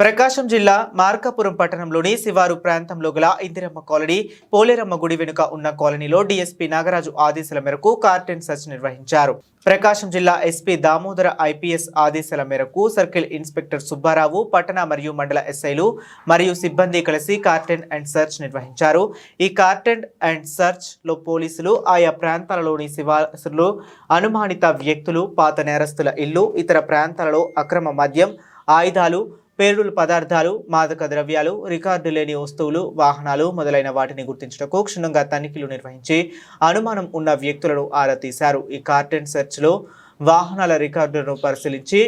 ప్రకాశం జిల్లా మార్కాపురం పట్టణంలోని శివారు ప్రాంతంలో గల ఇందిరమ్మ కాలనీ పోలేరమ్మ గుడి వెనుక ఉన్న కాలనీలో డీఎస్పీ నాగరాజు ఆదేశాల మేరకు కార్టెన్ సెర్చ్ నిర్వహించారు. ప్రకాశం జిల్లా ఎస్పీ దామోదర ఐపీఎస్ ఆదేశాల మేరకు సర్కిల్ ఇన్స్పెక్టర్ సుబ్బారావు పట్టణ మరియు మండల ఎస్ఐలు మరియు సిబ్బంది కలిసి కార్టెన్ అండ్ సెర్చ్ నిర్వహించారు. ఈ కార్టెన్ అండ్ సెర్చ్లో పోలీసులు ఆయా ప్రాంతాలలోని శివాసులు అనుమానిత వ్యక్తులు పాత నేరస్తుల ఇల్లు ఇతర ప్రాంతాలలో అక్రమ మద్యం ఆయుధాలు పేరుడు పదార్థాలు మాదక ద్రవ్యాలు రికార్డు లేని వస్తువులు వాహనాలు మొదలైన వాటిని గుర్తించడానికి క్షుణ్ణంగా తనిఖీలు నిర్వహించి అనుమానం ఉన్న వ్యక్తులను ఆరా తీశారు. ఈ కార్టెన్ సెర్చ్లో వాహనాల రికార్డులను పరిశీలించి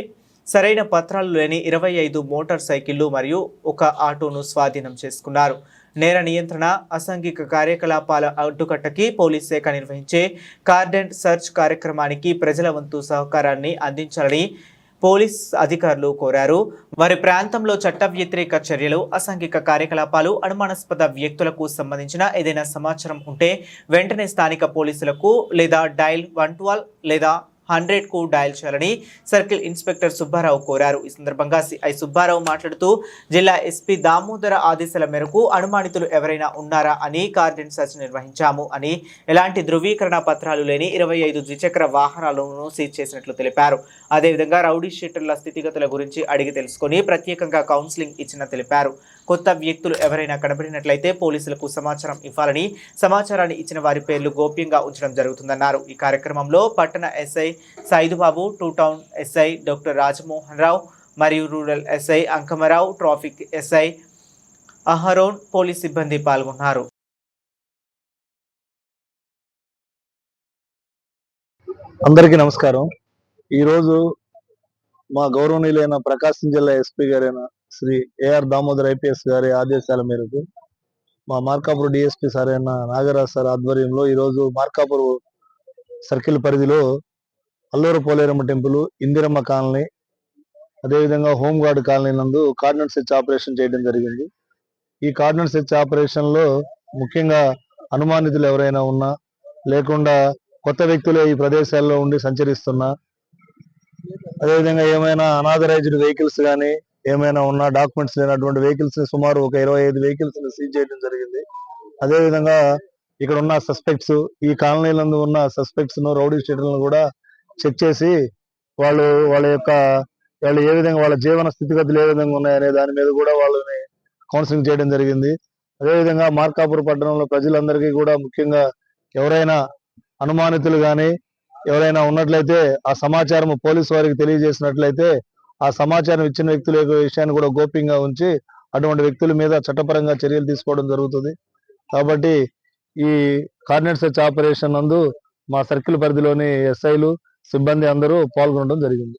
సరైన పత్రాలు లేని ఇరవై ఐదు మోటార్ సైకిళ్ళు మరియు ఒక ఆటోను స్వాధీనం చేసుకున్నారు. నేర నియంత్రణ అసాంఘిక కార్యకలాపాల అడ్డుకట్టకి పోలీస్ శాఖ నిర్వహించే కార్డెంట్ సర్చ్ కార్యక్రమానికి ప్రజల వంతు సహకారాన్ని అందించాలని పోలీస్ అధికారులు కోరారు. వారి ప్రాంతంలో చట్ట వ్యతిరేక చర్యలు అసాంఘిక కార్యకలాపాలు అనుమానాస్పద వ్యక్తులకు సంబంధించిన ఏదైనా సమాచారం ఉంటే వెంటనే స్థానిక పోలీసులకు లేదా డైల్ వన్ లేదా హండ్రెడ్కు డయల్ చేయాలని సర్కిల్ ఇన్స్పెక్టర్ సుబ్బారావు కోరారు. ఈ సందర్భంగా సిఐ సుబ్బారావు మాట్లాడుతూ జిల్లా ఎస్పీ దామోదర ఆదేశాల మేరకు అనుమానితులు ఎవరైనా ఉన్నారా అని కార్డెన్ సెర్చ్ నిర్వహించాము అని ఎలాంటి ధృవీకరణ పత్రాలు లేని ఇరవై ఐదు ద్విచక్ర వాహనాలను సీజ్ చేసినట్లు తెలిపారు. అదేవిధంగా రౌడీ షీటర్ల స్థితిగతుల గురించి అడిగి తెలుసుకొని ప్రత్యేకంగా కౌన్సిలింగ్ ఇచ్చిన తెలిపారు. కొత్త వ్యక్తులు ఎవరైనా కనబడినట్లయితే పోలీసులకు సమాచారం ఇవ్వాలని సమాచారాన్ని ఇచ్చిన వారి పేర్లు గోప్యంగా ఉంచడం జరుగుతుందన్నారు. ఈ కార్యక్రమంలో పట్టణ SI Saidubabu two town SI doctor Rajamohan Rao మరియు rural SI Ankamarao traffic SI Aharon police సిబ్బంది పాల్గొన్నారు. అందరికీ నమస్కారం. ఈరోజు మా గౌరవనీయులైన ప్రకాశం జిల్లా ఎస్పీ గారైన శ్రీ ఏఆర్ దామోదర్ ఐపీఎస్ గారి ఆదేశాల మేరకు మా మార్కాపూర్ డిఎస్పీ సార్ అయిన నాగరాజ్ సార్ ఆధ్వర్యంలో ఈరోజు మార్కాపూర్ సర్కిల్ పరిధిలో అల్లూరు పోలేరమ్మ టెంపుల్ ఇందిరమ్మ కాలనీ అదేవిధంగా హోంగార్డ్ కాలనీ నందు కార్డినెట్ సెర్చ్ ఆపరేషన్ చేయడం జరిగింది. ఈ కార్డినెట్ సెర్చ్ ఆపరేషన్లో ముఖ్యంగా అనుమానితులు ఎవరైనా ఉన్నా లేకుండా కొత్త వ్యక్తులే ఈ ప్రదేశాల్లో ఉండి సంచరిస్తున్నా అదేవిధంగా ఏమైనా అనాథరైజ్డ్ వెహికల్స్ కానీ ఏమైనా ఉన్న డాక్యుమెంట్స్ లేనటువంటి వెహికల్స్ని సుమారు ఒక ఇరవై ఐదు వెహికల్స్ని సీజ్ చేయడం జరిగింది. అదేవిధంగా ఇక్కడ ఉన్న సస్పెక్ట్స్ ఈ కాలనీలందు ఉన్న సస్పెక్ట్స్ను రౌడీ స్టేట్లను కూడా చెక్ చేసి వాళ్ళు వాళ్ళ యొక్క వాళ్ళు ఏ విధంగా వాళ్ళ జీవన స్థితిగతులు ఏ విధంగా ఉన్నాయనే దాని మీద కూడా వాళ్ళని కౌన్సిలింగ్ చేయడం జరిగింది. అదేవిధంగా మార్కాపూర్ పట్టణంలో ప్రజలందరికీ కూడా ముఖ్యంగా ఎవరైనా అనుమానితులు కానీ ఎవరైనా ఉన్నట్లయితే ఆ సమాచారం పోలీసు వారికి తెలియజేసినట్లయితే ఆ సమాచారం ఇచ్చిన వ్యక్తుల యొక్క విషయాన్ని కూడా గోప్యంగా ఉంచి అటువంటి వ్యక్తుల మీద చట్టపరంగా చర్యలు తీసుకోవడం జరుగుతుంది. కాబట్టి ఈ కార్డినేట్ సెర్చ్ ఆపరేషన్ నందు మా సర్కిల్ పరిధిలోని ఎస్ఐలు సిబ్బంది అందరూ పాల్గొనడం జరిగింది.